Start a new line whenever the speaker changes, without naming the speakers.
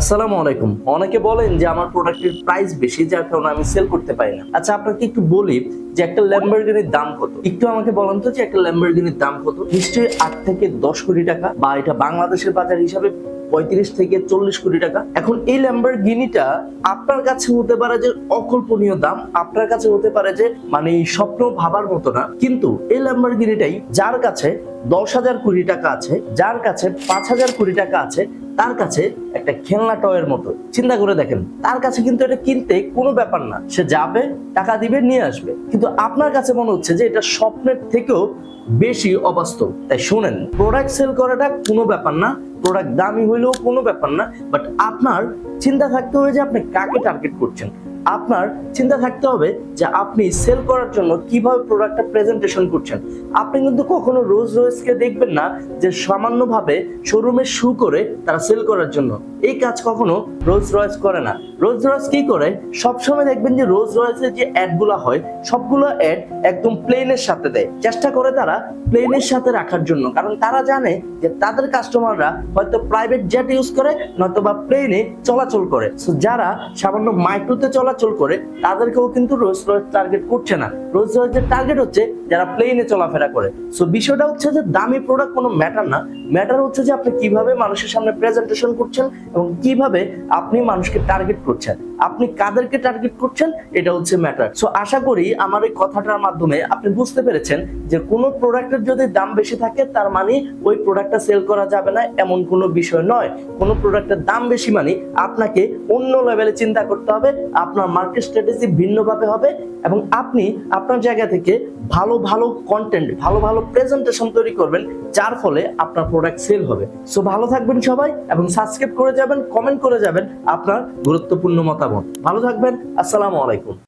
আসসালামু আলাইকুম। অনেকে বলেন যে আমার প্রোডাক্টের প্রাইস বেশি, যার কারণে আমি সেল করতে পারি না। আচ্ছা আপনাকে একটু বলি যে একটা ল্যাম্বরগিনির দাম কত? একটু আমাকে বলেন তো যে একটা ল্যাম্বরগিনির দাম কত? নিশ্চয়ই আট থেকে দশ কোটি টাকা বা এটা বাংলাদেশের বাজার হিসাবে পঁয়ত্রিশ থেকে চল্লিশ কোটি টাকা। এখন এই ল্যাম্বরগিনিটা আপনার কাছে হতে পারে যে অকল্পনীয় দাম, আপনার কাছে হতে পারে যে মানে স্বপ্ন ভাবার মতো না। কিন্তু এই ল্যাম্বরগিনিটাই যার কাছে দশ হাজার কোটি টাকা আছে, যার কাছে পাঁচ হাজার কোটি টাকা আছে তার কাছে একটা খেলনা টয়ের মতো। চিন্তা করে দেখেন, তার কাছে কিন্তু এটা কিনতে কোনো ব্যাপার না। সে যাবে, টাকা দিবে, নিয়ে আসবে। কিন্তু আপনার কাছে মনে হচ্ছে যে এটা স্বপ্নের থেকেও বেশি অবাস্তব। তাই শোনেন প্রোডাক্ট সেল করাটা কোনো ব্যাপার না প্রোডাক্ট দামি হইলেও কোনো ব্যাপার না বাট আপনার চিন্তা থাকতে হবে যে আপনি কাকে টার্গেট করছেন। আপনার চিন্তা থাকতে হবে যে আপনি সেল করার জন্য কীভাবে প্রোডাক্টটা প্রেজেন্টেশন করছেন। আপনি কিন্তু কখনো রোজ রোজকে দেখবেন না যে সামান্যভাবে শোরুমে শু করে তারা সেল করার জন্য। এই কাজ কখনো রোজ রয়েস করে না। রোজ রয়েস কি করে? সবসময় দেখবেন যে রোজ রয়েসের যে অ্যাডগুলো হয়, সবগুলো অ্যাড একদম প্লেনের সাথে দেয়। চেষ্টা করে তারা প্লেনের সাথে রাখার জন্য। কারণ তারা জানে যে তাদের কাস্টমাররা হয়তো প্রাইভেট জেট ইউজ করে নয়তো বা প্লেনে চলাচল করে। যারা সামান্য মাইক্রোতে চলাচল করে, তাদেরকেও কিন্তু রোজ রয়েস টার্গেট করছে না। রোজ রয়েসের টার্গেট হচ্ছে যারা প্লেনে চলাফেরা করে। সো বিষয়টা হচ্ছে যে দামি প্রোডাক্ট কোনো ম্যাটার না। ম্যাটার হচ্ছে যে আপনি কীভাবে মানুষের সামনে প্রেজেন্টেশন করছেন এবং কীভাবে আপনি মানুষকে টার্গেট করছেন। আপনি কাদেরকে টার্গেট করছেন? এটা হচ্ছে ম্যাটার সো আশা করি আমার এই কথাটার মাধ্যমে আপনি বুঝতে পেরেছেন যে কোনো প্রোডাক্টের যদি দাম বেশি থাকে, তার মানে ওই প্রোডাক্টটা সেল করা যাবে না, এমন কোনো বিষয় নয়। কোনো প্রোডাক্টের দাম বেশি মানে আপনাকে অন্য লেভেলে চিন্তা করতে হবে, আপনার মার্কেট স্ট্র্যাটেজি ভিন্নভাবে হবে এবং আপনি আপনার জায়গা থেকে ভালো ভালো কন্টেন্ট ভালো ভালো প্রেজেন্টেশন তৈরি করবেন, যার ফলে আপনার প্রোডাক্ট সেল হবে। সো ভালো থাকবেন সবাই এবং সাবস্ক্রাইব করে যাবেন কমেন্ট করে যাবেন আপনার গুরুত্বপূর্ণ মতামত। ভালো থাকবেন, আসসালামু আলাইকুম।